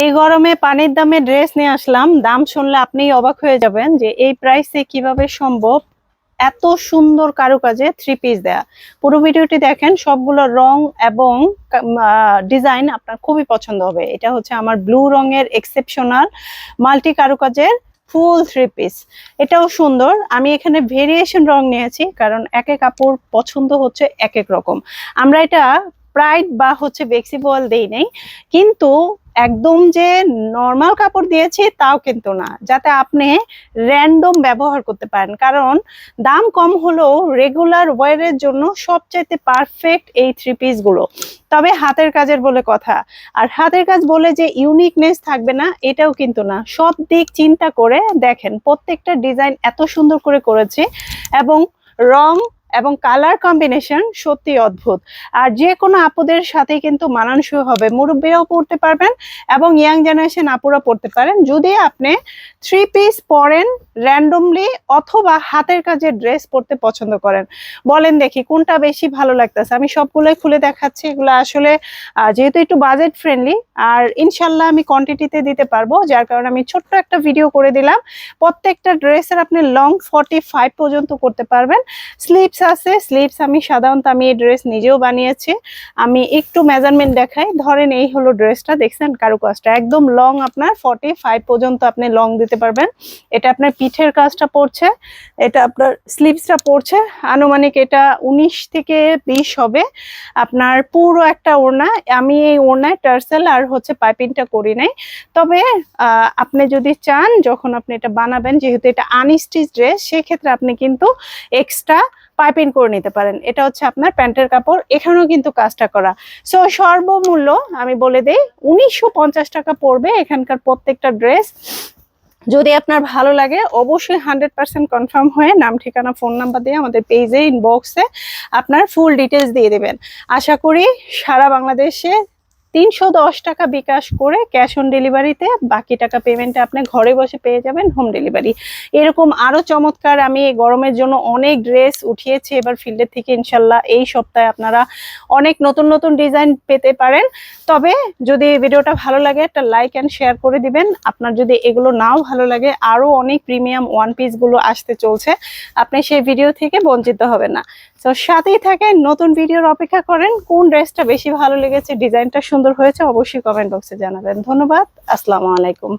এই গরমে পানির দামে ড্রেস নিয়ে আসলাম। দাম শুনলে আপনি অবাক হয়ে যাবেন যে এই প্রাইসে কীভাবে সম্ভব? এত সুন্দর কারুকাজে থ্রি পিস দেয়া। পুরো ভিডিওটি দেখেন, সবগুলো রং এবং ডিজাইন আপনার খুবই পছন্দ হবে। এটা হচ্ছে আমার ব্লু রঙের এক্সেপশনাল মাল্টি কারুকাজের ফুল থ্রি পিস এটাও সুন্দর। আমি এখানে ভেরিয়েশন রং নিয়েছি কারণ এক এক কাপড় পছন্দ হচ্ছে এক এক রকম। আমরা এটা প্রাইড বা হচ্ছে বেক্সিবল দেই নেই। কিন্তু একদম যে নর্মাল কাপড় দিয়েছি তাও কিন্তু না, যাতে আপনি র্যান্ডম ব্যবহার করতে পারেন। কারণ দাম কম হলেও রেগুলার ওয়ারের জন্য সবচাইতে পারফেক্ট এই থ্রি পিসগুলো তবে হাতের কাজের বলে কথা। আর হাতের কাজ বলে যে ইউনিকনেস থাকবে না, এটাও কিন্তু না। সব দিক চিন্তা করে দেখেন, প্রত্যেকটা ডিজাইন এত সুন্দর করে করেছে এবং রং এবং কালার কম্বিনেশন সত্যি অদ্ভুত। আর যে কোনো আপুদের সাথে কিন্তু মানানসই হবে। মুরব্বীরাও পড়তে পারবেন এবং ইয়াং জেনারেশন আপুরা পড়তে পারেন। যদি আপনি থ্রি পিস পরেন র্যান্ডমলি অথবা হাতের কাজের ড্রেস পরতে পছন্দ করেন, বলেন দেখি কোনটা বেশি ভালো লাগতেছে। আমি সবগুলোই খুলে দেখাচ্ছি। এগুলো আসলে যেহেতু একটু বাজেট ফ্রেন্ডলি আর ইনশাল্লাহ আমি কোয়ান্টিটিতে দিতে পারব। যার কারণে আমি ছোট্ট একটা ভিডিও করে দিলাম। প্রত্যেকটা ড্রেসের আপনি লং ফর্টি ফাইভ পর্যন্ত করতে পারবেন। স্লিপস আছে স্লিপস আমি সাধারণত আমি এই ড্রেস নিজেও বানিয়েছি। আমি একটু মেজারমেন্ট দেখাই। ধরেন এই হলো ড্রেসটা দেখছেন কারুকাজটা। একদম লং আপনার ফর্টি ফাইভ পর্যন্ত আপনি লং দিতে পারবেন। এটা আপনার পিঠের কাজটা পড়ছে, এটা আপনার স্লিভসটা পড়ছে। আনুমানিক এটা উনিশ থেকে বিশ হবে। আপনার পুরো একটা ওড়না, আমি এই ওড়নায় টার্সেল আর হচ্ছে পাইপিংটা করি নাই। তবে আপনি যদি চান, যখন আপনি এটা বানাবেন, যেহেতু এটা আনস্টিচ ড্রেস সেক্ষেত্রে আপনি কিন্তু এক্সট্রা পাইপিং করে নিতে পারেন। এটা হচ্ছে আপনার প্যান্টের কাপড়। এখানেও কিন্তু কাজটা করা। সো সর্বমূল্য আমি বলে দেই, উনিশশো টাকা পড়বে এখানকার প্রত্যেকটা ড্রেস। যদি আপনার ভালো লাগে, অবশ্যই হান্ড্রেড পার্সেন্ট কনফার্ম হয়ে নাম, ঠিকানা, ফোন নাম্বার দিয়ে আমাদের পেজে ইনবক্সে আপনার ফুল ডিটেলস দিয়ে দেবেন। আশা করি সারা বাংলাদেশে তিনশো দশ টাকা বিকাশ করে ক্যাশ অন ডেলিভারিতে বাকি টাকা পেমেন্টে আপনি ঘরে বসে পেয়ে যাবেন হোম ডেলিভারি। এরকম আরও চমৎকার আমি এই গরমের জন্য অনেক ড্রেস উঠিয়েছি এবার ফিল্ডের থেকে ইনশাল্লাহ এই সপ্তাহে আপনারা অনেক নতুন নতুন ডিজাইন পেতে পারেন। তবে যদি ভিডিওটা ভালো লাগে, একটা লাইক অ্যান্ড শেয়ার করে দিবেন। আপনার যদি এগুলো নাও ভালো লাগে আরও অনেক প্রিমিয়াম ওয়ান পিসগুলো আসতে চলছে। আপনি সেই ভিডিও থেকে বঞ্চিত হবে না। তো সাথেই থাকেন, নতুন ভিডিওর অপেক্ষা করেন। কোন ড্রেসটা বেশি ভালো লেগেছে ডিজাইনটা সুন্দর হয়েছে, অবশ্যই কমেন্ট বক্সে জানাবেন। ধন্যবাদ, আসসালামু আলাইকুম।